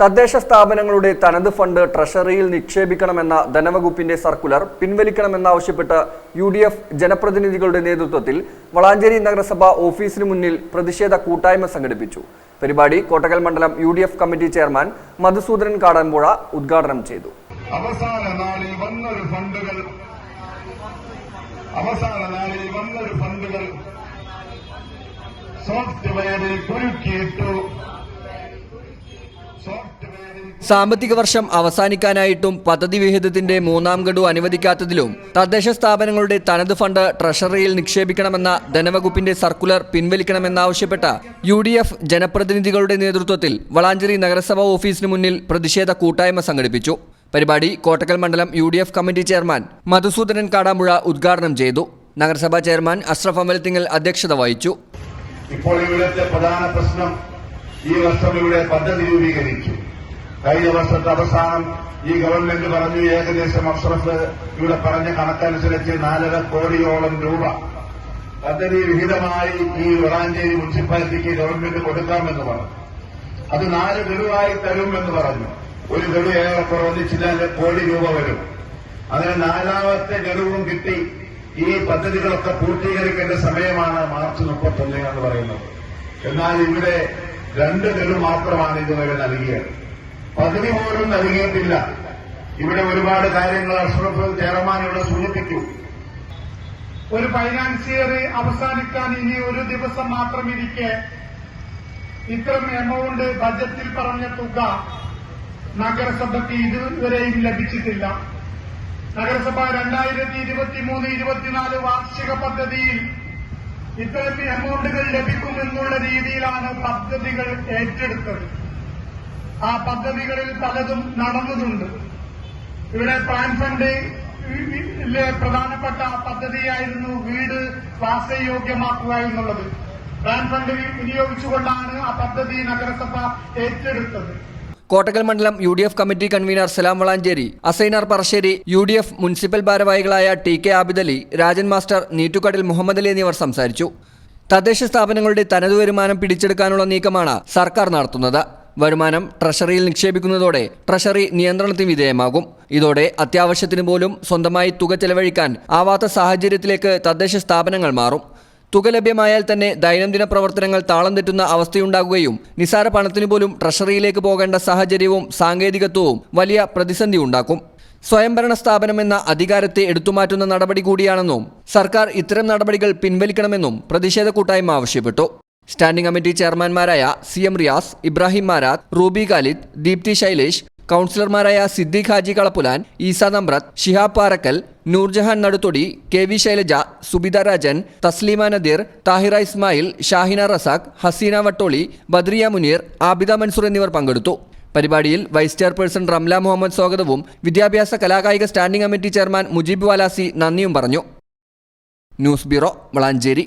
തദ്ദേശ സ്ഥാപനങ്ങളുടെ തനത് ഫണ്ട് ട്രഷറിയിൽ നിക്ഷേപിക്കണമെന്ന ധനവകുപ്പിന്റെ സർക്കുലർ പിൻവലിക്കണമെന്നാവശ്യപ്പെട്ട് യു ഡി എഫ് ജനപ്രതിനിധികളുടെ നേതൃത്വത്തിൽ വളാഞ്ചേരി നഗരസഭ ഓഫീസിന് മുന്നിൽ പ്രതിഷേധ കൂട്ടായ്മ സംഘടിപ്പിച്ചു. പരിപാടി കോട്ടകൽ മണ്ഡലം U committee chairman Madhusoodanan Kadampuzha ഉദ്ഘാടനം ചെയ്തു. അവസാന നാളിൽ വന്നൊരു ഫണ്ടുകൾ. അവസാന നാളിൽ വന്നൊരു ഫണ്ടുകൾ. സോഫ്റ്റ്വെയറിൽ കുരുക്കിയിട്ടു. സാമ്പത്തിക വർഷം അവസാനിക്കാനായിട്ടും പദ്ധതി വിഹിതത്തിന്റെ മൂന്നാം ഗഡു അനുവദിക്കാത്തതിലും തദ്ദേശ സ്ഥാപനങ്ങളുടെ തനത് ഫണ്ട് ട്രഷറിയിൽ നിക്ഷേപിക്കണമെന്ന ധനവകുപ്പിന്റെ സർക്കുലർ പിൻവലിക്കണമെന്നാവശ്യപ്പെട്ട യു ഡി എഫ് ജനപ്രതിനിധികളുടെ നേതൃത്വത്തിൽ വളാഞ്ചേരി നഗരസഭാ ഓഫീസിന് മുന്നിൽ പ്രതിഷേധ കൂട്ടായ്മ സംഘടിപ്പിച്ചു. പരിപാടി കോട്ടക്കൽ മണ്ഡലം U D F committee chairman Madhusoodanan Kadampuzha ഉദ്ഘാടനം ചെയ്തു. നഗരസഭാ ചെയർമാൻ അഷ്റഫ് അമൽത്തിങ്ങൽ അധ്യക്ഷത വഹിച്ചു. ഇപ്പോൾ ഇവിടുത്തെ പ്രധാന പ്രശ്നം ഈ വർഷം ഇവിടെ പദ്ധതി രൂപീകരിച്ചു. കഴിഞ്ഞ വർഷത്തെ അവസാനം ഈ ഗവൺമെന്റ് പറഞ്ഞു ഏകദേശം അഷ്റഫ് ഇവിടെ പറഞ്ഞ കണക്കനുസരിച്ച് നാലര കോടിയോളം രൂപ പദ്ധതി വിഹിതമായി ഈ വളാഞ്ചേരി മുനിസിപ്പാലിറ്റിക്ക് ഗവൺമെന്റ് കൊടുക്കാമെന്ന് പറഞ്ഞു. അത് നാല് ഗഡുവായി തരുമെന്ന് പറഞ്ഞു. ഒരു ഗഡു ഏറെ പ്രവർത്തിച്ചില്ല കോടി രൂപ വരും. അങ്ങനെ നാലാമത്തെ ഗഡുവും കിട്ടി. ഈ പദ്ധതികളൊക്കെ പൂർത്തീകരിക്കേണ്ട സമയമാണ് മാർച്ച് മുപ്പത്തൊന്ന് എന്ന് പറയുന്നത്. എന്നാൽ ഇവിടെ രണ്ട് ഗഡു മാത്രമാണ് ഇതുവരെ നൽകിയത്. പദ്ധതി പോലും നൽകിയിട്ടില്ല. ഇവിടെ ഒരുപാട് കാര്യങ്ങൾ അഷ്റഫ് ചെയർമാൻ ഇവിടെ സൂചിപ്പിക്കും ഒരു ഫൈനാൻസിയർ അവസാനിക്കാൻ ഇനി ഒരു ദിവസം മാത്രം ഇരിക്കെ ഇത്തരം എമൗണ്ട് ബജറ്റിൽ പറഞ്ഞ തുക നഗരസഭയ്ക്ക് ഇതുവരെയും ലഭിച്ചിട്ടില്ല. നഗരസഭ രണ്ടായിരത്തി ഇരുപത്തി മൂന്ന് ഇരുപത്തിനാല് വാർഷിക പദ്ധതിയിൽ ഇത്തരം എമൗണ്ടുകൾ ലഭിക്കുമെന്നുള്ള രീതിയിലാണ് പദ്ധതികൾ ഏറ്റെടുത്തത്. ആ പദ്ധതികളിൽ പലതും നടന്നിട്ടുണ്ട്. ഇവിടെ പ്ലാൻ ഫണ്ട് പ്രധാനപ്പെട്ട പദ്ധതിയായിരുന്നു വീട് വാസയോഗ്യമാക്കുക എന്നുള്ളത് പ്ലാൻ ഫണ്ട് വിനിയോഗിച്ചുകൊണ്ടാണ് ആ പദ്ധതി നഗരസഭ ഏറ്റെടുത്തത്. കോട്ടക്കൽ മണ്ഡലം U D F committee convener Salam Valanchery Asainar Parassery U D F municipal ഭാരവാഹികളായ T K Abidali Rajan master Neettukadal Muhammad Ali എന്നിവർ സംസാരിച്ചു. തദ്ദേശ സ്ഥാപനങ്ങളുടെ തനതു വരുമാനം പിടിച്ചെടുക്കാനുള്ള നീക്കമാണ് സർക്കാർ നടത്തുന്നത്. വരുമാനം ട്രഷറിയിൽ നിക്ഷേപിക്കുന്നതോടെ ട്രഷറി നിയന്ത്രണത്തിന് വിധേയമാകും. ഇതോടെ അത്യാവശ്യത്തിന് പോലും സ്വന്തമായി തുക ചെലവഴിക്കാൻ ആവാത്ത സാഹചര്യത്തിലേക്ക് തദ്ദേശ സ്ഥാപനങ്ങൾ മാറും. തുക ലഭ്യമായാൽ തന്നെ ദൈനംദിന പ്രവർത്തനങ്ങൾ താളം തെറ്റുന്ന അവസ്ഥയുണ്ടാകുകയും നിസാര പണത്തിനു പോലും ട്രഷറിയിലേക്ക് പോകേണ്ട സാഹചര്യവും സാങ്കേതികത്വവും വലിയ പ്രതിസന്ധി ഉണ്ടാക്കും. സ്വയംഭരണ സ്ഥാപനമെന്ന അധികാരത്തെ എടുത്തുമാറ്റുന്ന നടപടി കൂടിയാണെന്നും സർക്കാർ ഇത്തരം നടപടികൾ പിൻവലിക്കണമെന്നും പ്രതിഷേധ കൂട്ടായ്മ ആവശ്യപ്പെട്ടു. Standing committee ചെയർമാൻമാരായ C M Riyas Ibrahim Marath Ruby Khalid Deepthi Shailesh കൗൺസിലർമാരായ സിദ്ദീഖ് ഹാജി കളപ്പുലാൻ ഈസ നമ്രത്ത് ഷിഹാബ് പാറക്കൽ നൂർജഹാൻ നടുത്തൊടി കെ വി ശൈലജ സുബിത രാജൻ തസ്ലീമ നദീർ താഹിറ ഇസ്മായിൽ ഷാഹിന റസാഖ് ഹസീന വട്ടോളി ബദ്രിയ മുനീർ ആബിദ മൻസൂർ എന്നിവർ പങ്കെടുത്തു. പരിപാടിയിൽ വൈസ് ചെയർപേഴ്സൺ റംല മുഹമ്മദ് സ്വാഗതവും വിദ്യാഭ്യാസ കലാകായിക standing committee chairman Mujeeb Valasi നന്ദിയും പറഞ്ഞു. News bureau Valanchery.